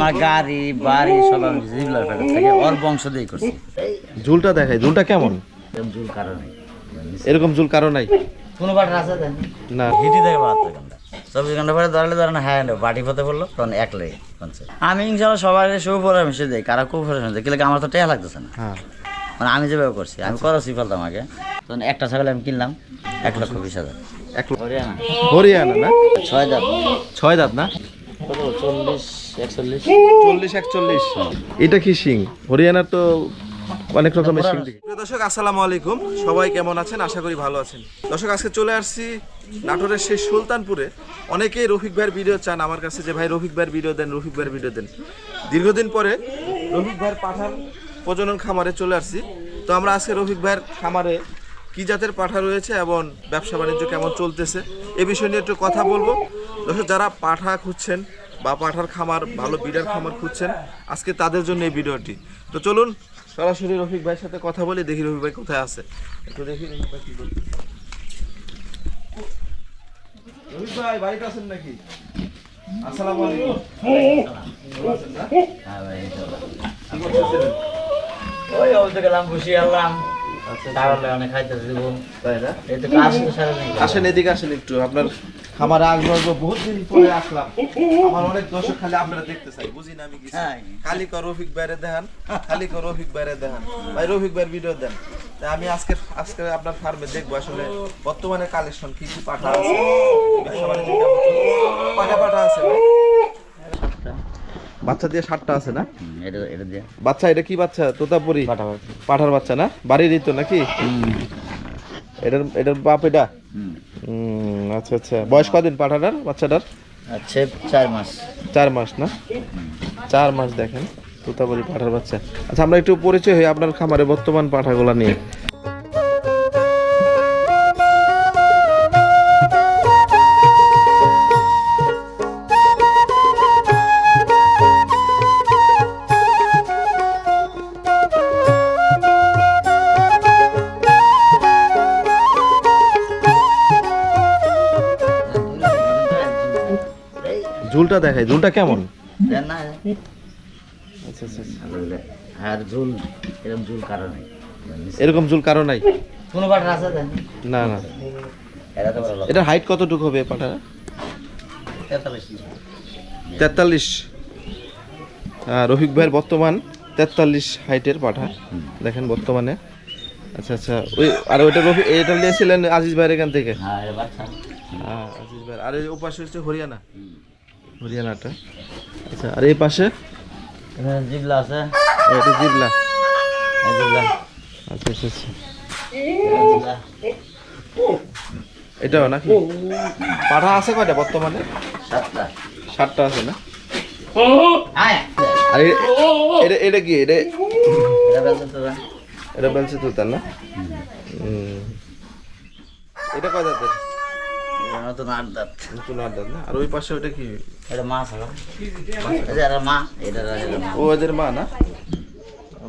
আমার গাড়ি বাড়ি সব আমি জিবলার ফেরত থেকে ওর বংশ দিয়ে করছি। ঝুলটা দেখাই ঝুলটা কেমন? এরকম চুল কারও নেই। এরকম ঝুল কারও নাই? কোনো বাটার আছে দেন না। হিটি থেকে চব্বিশ ঘণ্টা পরে ধরলে ধরেন হ্যাঁ বাটি পথে পড়ল তখন এক লেগে আমি ইনশাল্লাহ সবাই সব পরামর্শ দিই কারা খুব পরামর্শ দিই কিন্তু আমার তো টেয়া লাগতেছে না। হ্যাঁ। মানে আমি যেভাবে করছি আমি করছি ফেলতাম আগে। তখন একটা ছাগল আমি কিনলাম এক লক্ষ বিশ হাজার। এক ল- হরিয়ানা। হরিয়ানা না? ছয় দাম ছয় দাঁত না? চল্লিশ একচল্লিশ। এটা কি সিং হরিয়ানার তো অনেক রকমের সিং দর্শক আসসালামু আলাইকুম। সবাই কেমন আছেন? আশা করি ভালো আছেন। দর্শক আজকে চলে আসছি নাটোরের সেই সুলতানপুরে। অনেকেই রফিক ভাইয়ের ভিডিও চান। আমার কাছে যে ভাই রফিক ভাইয়ের ভিডিও দেন রফিক ভাইয়ের ভিডিও দেন। দীর্ঘদিন পরে রফিক ভাইয়ের পাঠার প্রজনন খামারে চলে আসছি। তো আমরা আজকে রফিক ভাইয়ের খামারে কি জাতের পাঠা রয়েছে এবং ব্যবসা বাণিজ্য কেমন চলতেছে এ বিষয় নিয়ে একটু কথা বলব। দর্শক যারা পাঠা খুঁজছেন বা পাঠার খামার ভালো বিডার খামার খুঁজছেন। আজকে তাদের জন্য এই ভিডিওটি। তো চলুন সরাসরি রফিক ভাইয়ের সাথে কথা বলি দেখি রফিক ভাই কোথায় আছে। একটু দেখি রফিক ভাই কি করছে। রফিক ভাই বাড়িতে আছেন নাকি? আসসালামু আলাইকুম। আছেন না? হ্যাঁ ভাই ইনশাল্লাহ। কি করতেছিলেন? ওই অবধি গেলাম খুশি আল্লাম তাহলে অনেক খাইতে দিব তাই না? এই তো কাজ তো সারাদিন আসেন এদিকে আসেন একটু। আপনার খামারে আসব বহুত দিন পরে আসলাম। আমার অনেক দর্শক খালি আপনারা দেখতে চাই। বুঝি না আমি কিছু। হ্যাঁ। খালি কর রফিক বাইরে দেখান খালি কর রফিক বাইরে দেখান। ভাই রফিক ভাইয়ের ভিডিও দেন। তা আমি আজকে আজকে আপনার ফার্মে দেখব আসলে বর্তমানে কালেকশন কি কি পাঠা আছে? কয়টা পাঠা আছে ভাই? বাচ্চা দিয়ে সাতটা আছে না? এটা এটা দিয়ে। বাচ্চা এটা কি বাচ্চা? তোতাপুরি। পাঠা পাঠা পাঠার বাচ্চা না? বাড়িরই তো নাকি? এটার এটার বাপ এটা? আচ্ছা আচ্ছা। বয়স কদিন পাঠাটার বাচ্চাটার? আচ্ছা চার মাস। চার মাস না? চার মাস দেখেন তোতাপুরি পাঠার বাচ্চা। আচ্ছা আমরা একটু পরিচয় হই আপনার খামারে বর্তমান পাঠাগুলা নিয়ে। ঝুলটা দেখাই ঝুলটা কেমন? আচ্ছা আচ্ছা আচ্ছা। আর ঝুল এরকম ঝুল কারও নেই। এরকম ঝুল কারও নাই? কোনো বাটার আছে না না। এটা এটার হাইট কতটুকু হবে পাঠা তেতাল্লিশ। রফিক ভাইয়ের বর্তমান তেতাল্লিশ হাইটের পাঠা দেখেন বর্তমানে। আচ্ছা আচ্ছা ওই আর ওইটা রফি এটা নিয়েছিলেন আজিজ ভাইয়ের এখান থেকে? হ্যাঁ এটা বাচ্চা। হ্যাঁ আজিজ ভাই আর এই উপাস হচ্ছে হরিয়ানা? হরিয়ানাটা আচ্ছা আর এই পাশে? এখানে জিবলা আছে। এটা জিবলা। জিবলা। আচ্ছা আচ্ছা আচ্ছা। এটাও নাকি? পাঠা আছে কয়টা বর্তমানে? সাতটা। ষাটটা আছে না? আর এটা এটা কি? এটা এটা না? এটা কয় এটা নতুন আট দাঁত নতুন আট দাঁত না? আর ওই পাশে ওটা কি? এটা মাছ হলো এটা মা এটা এটা মা ও এদের মা না?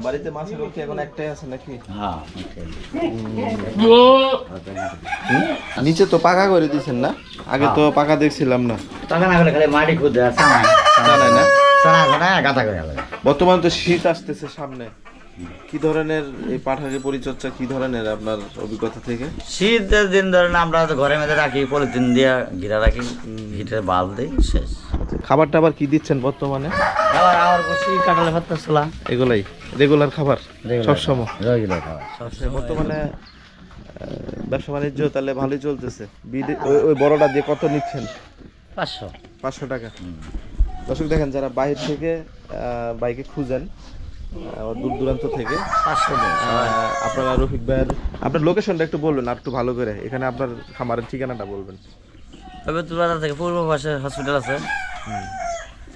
বাড়িতে মাছ ছাগল কি এখন একটাই আছে নাকি? হ্যাঁ নিচে তো পাকা করে দিয়েছেন না? আগে তো পাকা দেখছিলাম না। টাকা না করে খালি মাটি খুঁজে আর না? বর্তমানে তো শীত আসতেছে সামনে। কি ধরনের এই পাঠারের পরিচর্যা কি ধরনের আপনার অভিজ্ঞতা থেকে? শীতের দিন ধরেন আমরা ঘরের মধ্যে রাখি পলিথিন দিয়ে ঘিরা রাখি হিটের বাল দিই শেষ। খাবার টাবার কি দিচ্ছেন বর্তমানে? আবার আমার বসি কাটালে ভাত ছোলা। এগুলাই রেগুলার খাবার সব সময় রেগুলার খাবার। বর্তমানে ব্যবসা বাণিজ্য তাহলে ভালোই চলতেছে। ওই- বড়টা দিয়ে কত নিচ্ছেন? পাঁচশো। পাঁচশো টাকা। দর্শক দেখেন যারা বাইরে থেকে বাইকে খুঁজেন দূর দূরান্ত থেকে। আপনারা রফিক ভাইয়ের আপনার লোকেশনটা একটু বলবেন আর একটু ভালো করে। এখানে আপনার খামারের ঠিকানাটা বলবেন। তবে তুলাদার থেকে পূর্ব পাশে হসপিটাল আছে।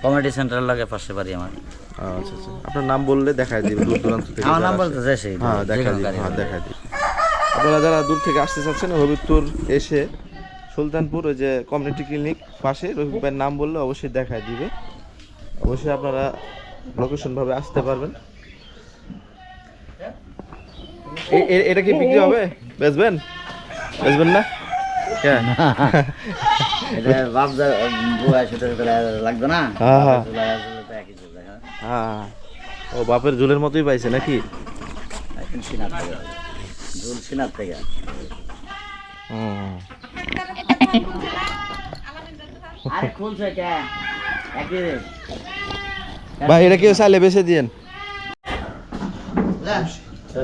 কমিউনিটি সেন্টারের লাগে পাশে বাড়ি আমার। আচ্ছা আচ্ছা। আপনার নাম বললে দেখায় দিবে দূর দূরান্ত থেকে আমার নাম বলতে চাই সেই হ্যাঁ দেখা দিবে হ্যাঁ দেখা দিবে। আপনারা যারা দূর থেকে আসতে চাচ্ছেন হবিবপুর এসে সুলতানপুর ওই যে কমিউনিটি ক্লিনিক পাশে রফিক ভাইয়ের নাম বললে অবশ্যই দেখায় দিবে। অবশ্যই আপনারা লোকেশন ভাবে আসতে পারবেন। এটা কি বিক্রি হবে? বেচবেন? বেচবেন না? ও বাপের ঝুলের মতোই পাইছে নাকি? আরে খুলছে কে? ভাই এটা কেউ চাইলে বেছে দিয়েন?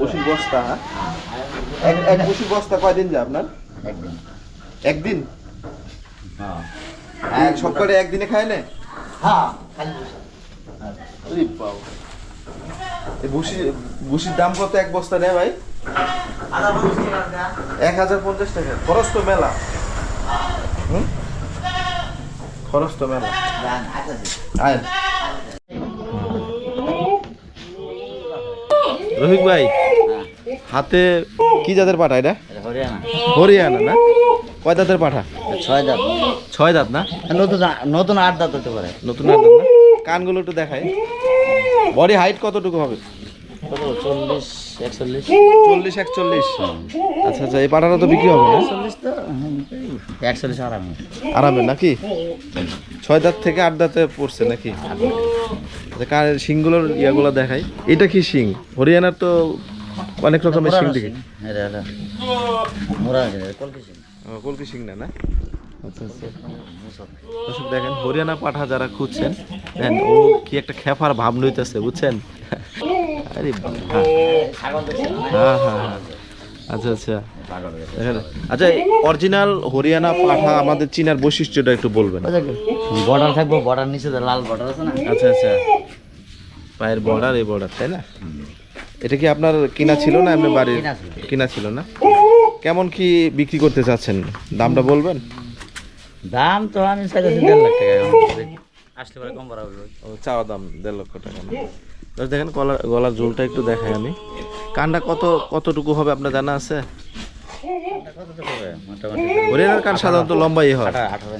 বসির বস্তা হ্যাঁ? এক এক বস্তা কয়দিন যায় আপনার? একদিন। একদিন? হ্যাঁ। এক একদিনে খায় না হ্যাঁ ভুসি ভুসির দাম কত এক বস্তা নেয় ভাই? এক হাজার পঞ্চাশ টাকা। খরচ তো মেলা। হুম? খরচ তো মেলা। রফিক ভাই হাতে কি জাতের পাঠা এটা? হরিয়ানা না? কয় দাঁতের পাঠা? ছয় দাঁত ছয় দাঁত না? নতুন নতুন আট দাঁত হতে পারে নতুন আট দাঁত না? কানগুলো একটু দেখাই। বডি হাইট কতটুকু হবে? চল্লিশ একচল্লিশ। চল্লিশ একচল্লিশ আচ্ছা আচ্ছা এই তো বিক্রি হবে না? চল্লিশ তো একচল্লিশ আরাম। আরামে নাকি? ছয় দাঁত থেকে আট দাঁতে পড়ছে নাকি? আচ্ছা, কার শিংগুলোর ইয়াগুলো দেখাই। এটা কি শিং? হরিয়ানার তো অনেক রকমের শিং দেখি। এটা এটা মোরা কলকি সিং শিং না না? আচ্ছা আচ্ছা। দেখেন হরিয়ানা পাঠা যারা খুঁজছেন দেখেন ও কি একটা খেফার ভাব লইতেছে বুঝছেন? আরে হ্যাঁ হ্যাঁ হ্যাঁ। আচ্ছা আচ্ছা। দেখেন আচ্ছা অরিজিনাল হরিয়ানা পাঠা আমাদের চীনার বৈশিষ্ট্যটা একটু বলবেন। বর্ডার থাকব বর্ডার নিচে লাল বর্ডার আছে না? আচ্ছা আচ্ছা। পায়ের বর্ডার এই বর্ডার তাই না? এটা কি আপনার কিনা ছিল না এমনি বাড়ির? কিনা ছিল। না? কেমন কি বিক্রি করতে চাচ্ছেন? দামটা বলবেন? দাম তো আমি চাইতেছি দেড় লাখ টাকা। আসলে পরে কম ও চাওয়া দাম দেড় লক্ষ টাকা না? দেখেন গলার গলার ঝোলটা একটু দেখাই আমি। কানটা কত কতটুকু হবে আপনার জানা আছে? হরিয়ানার কান সাধারণত লম্বাই হয়। আঠারো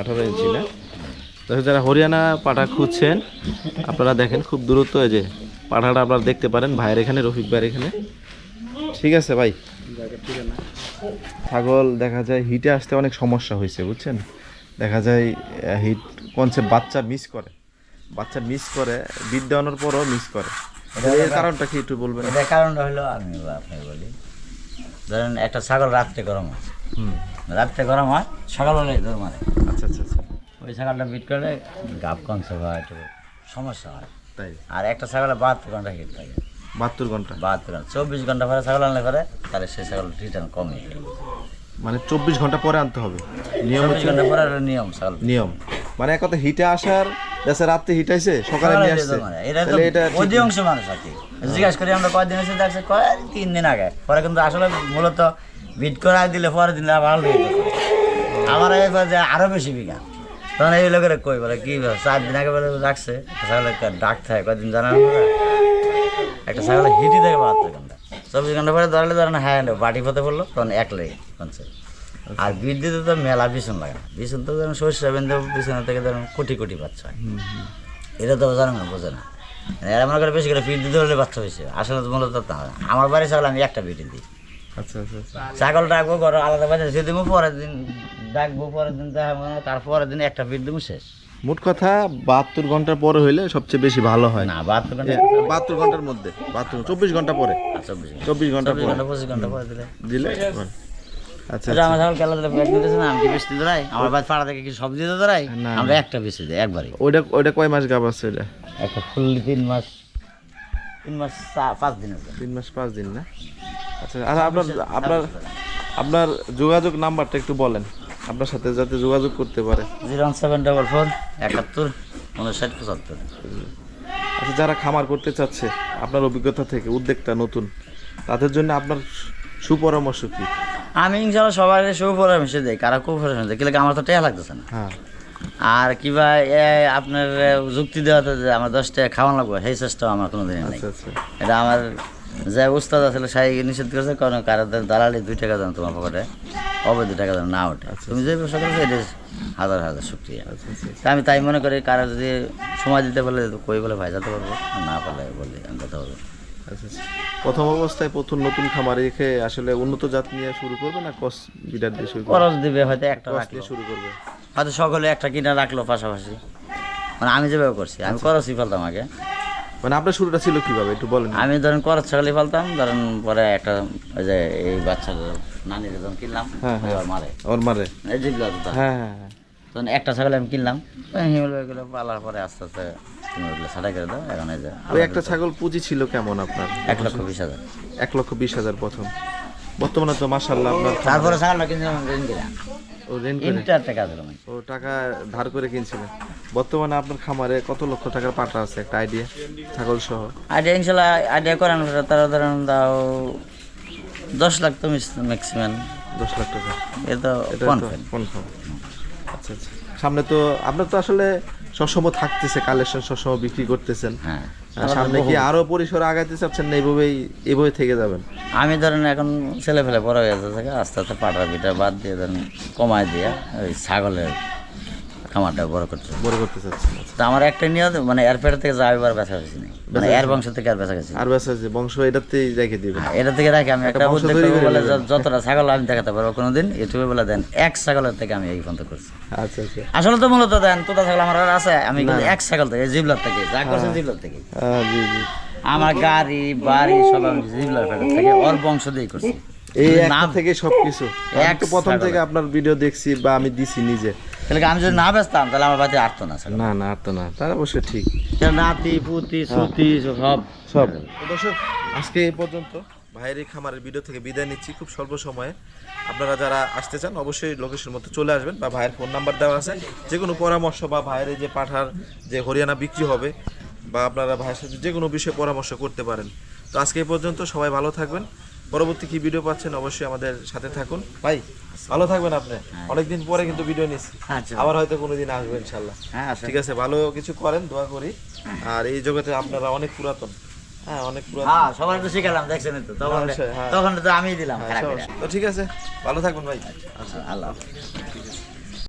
আঠারো ইঞ্চি না? যারা হরিয়ানা পাঠা খুঁজছেন আপনারা দেখেন খুব দূরত্ব এই যে পাঠাটা আপনারা দেখতে পারেন ভাইয়ের এখানে রফিক ভাইয়ের এখানে। ঠিক আছে ভাই। ছাগল দেখা যায় হিটে আসতে অনেক সমস্যা হয়েছে বুঝছেন? দেখা যায় হিট কনসেপ্ট বাচ্চা মিস করে। বাচ্চা মিস করে বিট দেওয়ানোর পরও মিস করে। এর কারণটা কি একটু বলবেন? এটার কারণটা হলো আমি আপনাকে বলি ধরেন একটা ছাগল রাত্রে গরম হয়। হুম। রাত্রে গরম হয় সকাল হলে দৌড় মারে। আচ্ছা আচ্ছা আচ্ছা ওই ছাগলটা বিট করলে গাপ বা একটু সমস্যা হয়। তাই? আর একটা ছাগলে বাহাত্তর ঘণ্টা হিট থাকে। বাহাত্তর ঘণ্টা? বাহাত্তর ঘণ্টা। চব্বিশ ঘণ্টা পরে ছাগল আনলে পরে তাহলে সেই ছাগল রিটার্ন কমে। মানে চব্বিশ ঘণ্টা পরে আনতে হবে। নিয়ম ঘণ্টা পরে একটা নিয়ম ছাগল। নিয়ম। মানে এক কথা হিটে আসার দেশে রাত্রে হিট আইছে সকালে নিয়ে আসছে। মানে। তাহলে এটা অধিকাংশ মানুষ আর কি। জিজ্ঞাসা করি আমরা কয়দিন এসে দেখছে কয় তিন দিন আগে। পরে কিন্তু আসলে মূলত বিট করা দিলে পরের দিন আবার হয়ে যেত আমার এবার যে আরও বেশি বিঘা। তখন এই লোকের কই বলে কি? চার দিন আগে বলে রাখছে ছাগলের একটা ডাক থাকে কয়দিন জানা একটা ছাগলের হিটি থাকে বাহাত্তর ঘণ্টা। চব্বিশ ঘণ্টা পরে ধরলে ধরেন হ্যাঁ বাটি পথে পড়ল তখন এক লেগে আর বিদ্যুতে তো মেলা বিছুন লাগে না। বিছুন তো ধরেন সর্ষে বেঁধে পিছনে থেকে ধরেন কোটি কোটি বাচ্চা হয়। এটা তো জানো না বোঝে না। এরা মনে করে বেশি করে পিট ধরলে বাচ্চা হয়েছে আসলে তো মূলত তা। আমার বাড়ি ছাগল আমি একটা পিটি দিই। আচ্ছা আচ্ছা আচ্ছা। ছাগল ডাকবো ঘর আলাদা বাজার সে দিব পরের দিন ডাকবো পরের দিন দেখা তারপরের দিন একটা পিট দিব শেষ। মোট কথা বাহাত্তর ঘণ্টার পরে হইলে সবচেয়ে বেশি ভালো হয়। না বাহাত্তর ঘণ্টা বাহাত্তর ঘণ্টার মধ্যে বাহাত্তর চব্বিশ ঘণ্টা পরে। চব্বিশ ঘণ্টা। চব্বিশ ঘণ্টা পরে। পঁচিশ ঘণ্টা পরে দিলে। দিলে? আচ্ছা আমার ছাগল খেলা দিলে নিতেছে না আমি কি বেশি আমার পাড়া থেকে কি না, আমরা একটা বেশি দিই একবারই। ওইটা ওইটা কয় মাস গাব আছে ওইটা? একটা ফুললি তিন মাস তিন মাস পাঁচ দিন তিন মাস পাঁচ দিন না? আচ্ছা আর আপনার আপনার আপনার যোগাযোগ নাম্বারটা একটু বলেন। আপনার সাথে যাতে যোগাযোগ করতে পারে। Zero one seven double four একাত্তর উনষাট পঁচাত্তর। আচ্ছা যারা খামার করতে চাচ্ছে আপনার অভিজ্ঞতা থেকে উদ্যোগটা নতুন তাদের জন্য আপনার সুপরামর্শ কি? আমি ইনশাল্লাহ সবাই সুপরামর্শ দিই কারা কুপরামর্শ দেয় কিন্তু আমার তো টেয়া লাগতেছে না। হ্যাঁ। আর কিবা এ আপনার যুক্তি দেওয়াতে যে আমার দশ টাকা খাওয়ান লাগবে সেই চেষ্টাও আমার কোনো দিনই নেই। আচ্ছা আচ্ছা। এটা আমার যে উস্তাদ আসলে সাই নিষেধ করেছে কারণ কারোদের দালালি দুই টাকা দেন তোমার পকেটে অবৈধ টাকা দেন না ওঠে। তুমি যে ব্যবসা করেছ এটা হাজার হাজার শুক্রিয়া। আচ্ছা আচ্ছা তা আমি তাই মনে করি কারও যদি সময় দিতে পারলে কই বলে ভাই যেতে পারব না পারলে বলি আমি কথা বলব আচ্ছা আচ্ছা। প্রথম অবস্থায় প্রথম নতুন খামার রেখে আসলে উন্নত জাত নিয়ে শুরু করবে না কস বিটার দিয়ে শুরু করবে? খরচ দিবে হয়তো একটা রাখলে। শুরু করবে। হয়তো সকলে একটা কিনা রাখল পাশাপাশি। মানে আমি যেভাবে করছি আমি করছি ফেলতাম আগে। মানে আপনার শুরুটা ছিল কীভাবে? একটু বলেন। আমি ধরেন করচ ছাগলই ফেলতাম ধরেন পরে একটা ওই যে এই বাচ্চাদের নানির যখন কিনলাম হ্যাঁ, হ্যাঁ। মারে। ওর মারে। এই হ্যাঁ হ্যাঁ হ্যাঁ। তখন একটা ছাগল আমি কিনলাম হিমেল ওইগুলো পালার পরে আস্তে আস্তে ছাড়াই করে দাও এখন এই যে ওই একটা ছাগল পুঁজি ছিল কেমন আপনার? এক লক্ষ বিশ হাজার। এক লক্ষ বিশ হাজার প্রথম। বর্তমানে তো মাসাল্লাহ আপনার তারপরে ছাগলটা কিনছিলাম ঋণ করে ও রেন্ট করে টাকা দিলাম ও টাকা ধার করে কিনছিলেন। বর্তমানে আপনার খামারে কত লক্ষ টাকার পাটা আছে? একটা আইডিয়া ছাগল সহ। আইডিয়া ইনশাল্লাহ আইডিয়া করানো তারা ধরেন দাও দশ লাখ তো ম্যাক্সিমাম দশ লাখ টাকা। এটা কনফার্ম আচ্ছা আচ্ছা। সামনে তো আপনার তো আসলে সবসময় থাকতেছে কালেকশন সবসময় বিক্রি করতেছেন। হ্যাঁ। সামনে কি আরও পরিসর আগাইতে চাচ্ছেন না এইভাবেই এইভাবে থেকে যাবেন? আমি ধরেন এখন ছেলে ফেলে বড় হয়ে যাচ্ছে আস্তে আস্তে পাটা পিটা বাদ দিয়ে ধরেন কমায় দিয়ে ওই ছাগলের খামারটা বড় করতে বড় করতে চাচ্ছেন আচ্ছা। তো আমার একটা নিয়ত মানে থেকে বেচা গেছি নেই। মানে এর বংশ থেকে আর বেচা গেছি আর ব্যাস আছে বংশ এটাতেই রেখে দিবেন এটা থেকে রাখি আমি একটা উদ্যোগ বলে যতটা ছাগল আমি দেখাতে পারব কোনোদিন ইউটিউবে বলে দেন এক ছাগলের থেকে আমি এই করছি। আচ্ছা আচ্ছা। আসলে তো মূলত দেন তোতা ছাগল আমার আর আছে আমি কিন্তু এক ছাগল থেকে জিবলার থেকে যা হ্যাঁ। করছে জিবলার থেকে। জি জি। আমার গাড়ি বাড়ি সব আমি জিবলার থেকে ওর বংশ দিয়ে করছি। এই যদি একটা না থেকে সবকিছু। এক প্রথম থেকে আপনার ভিডিও দেখছি বা আমি দিছি নিজে। তাহলে কি আমি যদি না বেচতাম তাহলে আমার বাড়িতে আটতো না না না আর তো না। তার অবশ্যই ঠিক। নাতি পুতি সুতি সব। সব। দর্শক আজকে এই পর্যন্ত ভাইয়ের এই খামারের ভিডিও থেকে বিদায় নিচ্ছি। খুব স্বল্প সময়ে আপনারা যারা আসতে চান অবশ্যই লোকেশন মতো চলে আসবেন বা ভাইয়ের ফোন নাম্বার দেওয়া আছে। যে কোনো পরামর্শ বা ভাইয়ের যে পাঠার যে হরিয়ানা বিক্রি হবে বা আপনারা ভাইয়ের সাথে যে কোনো বিষয়ে পরামর্শ করতে পারেন। তো আজকে এই পর্যন্ত সবাই ভালো থাকবেন। পরবর্তী কি ভিডিও পাচ্ছেন অবশ্যই আমাদের সাথে থাকুন। ভাই ভালো থাকবেন আপনি। অনেকদিন পরে কিন্তু ভিডিও নিচ্ছি। আচ্ছা। আবার হয়তো কোনোদিন আসবেন ইনশাল্লাহ। হ্যাঁ ঠিক আছে ভালো কিছু করেন দোয়া করি। আর এই জগতে আপনারা অনেক পুরাতন। হ্যাঁ অনেক পুরাতন। হ্যাঁ সবাই তো শিখালাম দেখছেন তো? তখন অবশ্যই, হ্যাঁ। তখন তো আমি দিলাম তো ঠিক আছে ভালো থাকবেন ভাই। আচ্ছা আল্লাহ।